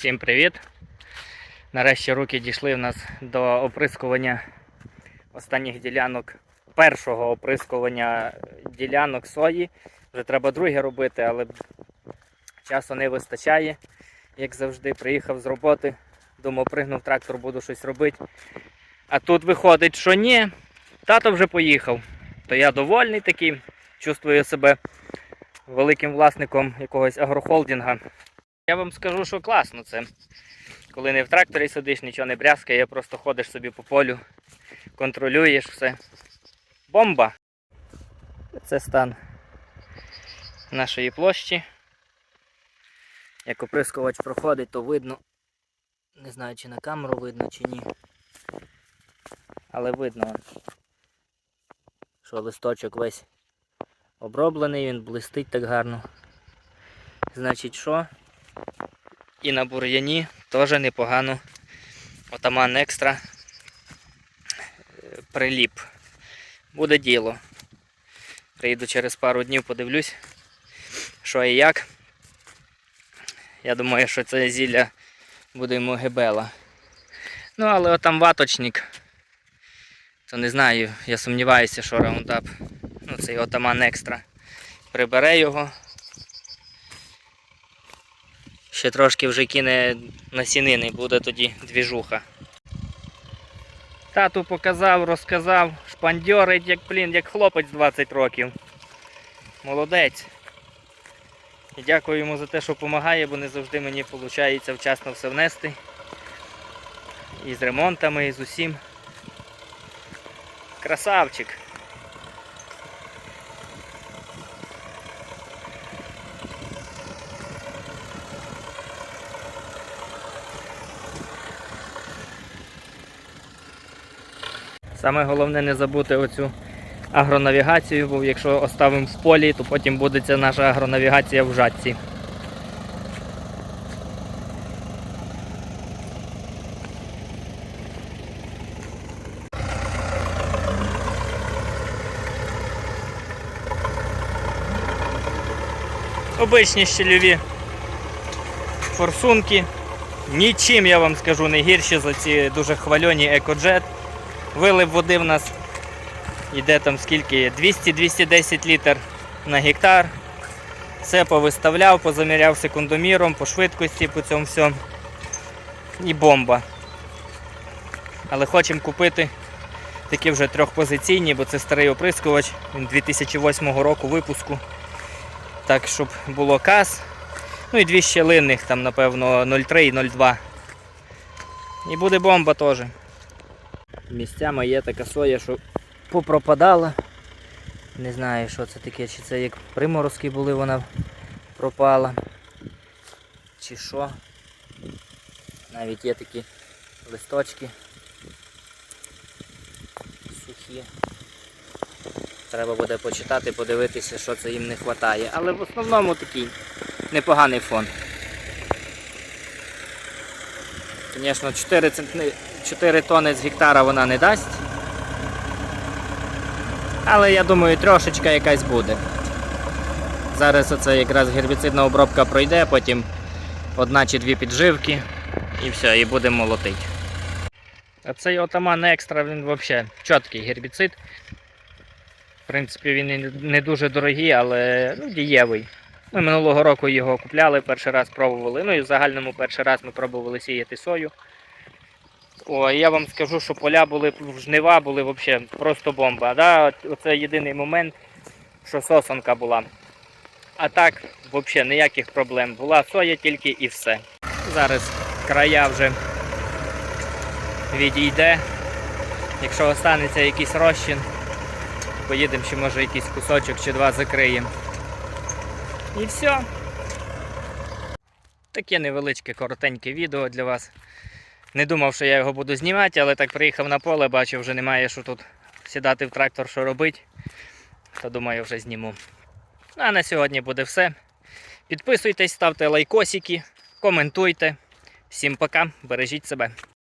Всім привіт! Нарешті руки дійшли в нас до оприскування останніх ділянок, першого оприскування ділянок сої. Вже треба друге робити, але часу не вистачає. Як завжди, приїхав з роботи, думав, пригнув трактор, буду щось робити. А тут виходить, що ні, тато вже поїхав. То я довольний такий, чувствую себе великим власником якогось агрохолдинга. Я вам скажу, що класно це. Коли не в тракторі сидиш, нічого не брязкає, просто ходиш собі по полю, контролюєш все. Бомба! Це стан нашої площі. Як оприскувач проходить, то видно. Не знаю, чи на камеру видно, чи ні. Але видно, що листочок весь оброблений, він блистить так гарно. Значить, що? І на бур'яні теж непогано. Отаман екстра е, приліп. Буде діло. Приїду через пару днів, подивлюсь, що і як. Я думаю, що це зілля буде йому гебела. Ну, але отам ваточник. То не знаю, я сумніваюся, що раундап. Ну, цей отаман екстра. Прибере його. Ще трошки вже кине насінини, буде тоді двіжуха. Тату показав, розказав, шпандьорить, як блін, як хлопець 20 років. Молодець. І дякую йому за те, що допомагає, бо не завжди мені виходить вчасно все внести. І з ремонтами, і з усім. Красавчик. Саме головне не забути оцю агронавігацію, бо якщо оставимо в полі, то потім буде ця наша агронавігація в жатці. Обичні щільові форсунки. Нічим я вам скажу не гірші за ці дуже хвальоні екоджет. Вилив води в нас йде там скільки 200-210 літр на гектар. Все повиставляв, позаміряв секундоміром, по швидкості, по цьому всьому. І бомба. Але хочемо купити такі вже трьохпозиційні, бо це старий оприскувач, він 2008 року випуску. Так, щоб було каз. Ну і дві щелинних, там, напевно, 0,3 і 0,2. І буде бомба теж. Місцями є така соя, що попропадала. Не знаю, що це таке, чи це як приморозки були, вона пропала. Чи що. Навіть є такі листочки сухі. Треба буде почитати, подивитися, що це їм не вистачає. Але в основному такий непоганий фон. Звісно, 4, центни... 4 тони з гектара вона не дасть. Але я думаю, трошечка якась буде. Зараз оце якраз гербіцидна обробка пройде, потім одна чи дві підживки і все, і будемо молотити. А цей отаман екстра, він взагалі чіткий гербіцид. В принципі, він не дуже дорогий, але ну, дієвий. Ми минулого року його купляли, перший раз пробували. Ну і в загальному перший раз ми пробували сіяти сою. О, я вам скажу, що поля були жнива, були взагалі просто бомба. Да? Оце єдиний момент, що сосонка була. А так, взагалі ніяких проблем. Була соя тільки і все. Зараз края вже відійде. Якщо останеться якийсь розчин, поїдемо ще може якийсь кусочок чи два закриємо. І все. Таке невеличке коротеньке відео для вас. Не думав, що я його буду знімати, але так приїхав на поле, бачив, вже немає що тут сідати в трактор, що робити. То думаю, вже зніму. Ну, а на сьогодні буде все. Підписуйтесь, ставте лайкосики, коментуйте. Всім пока, бережіть себе.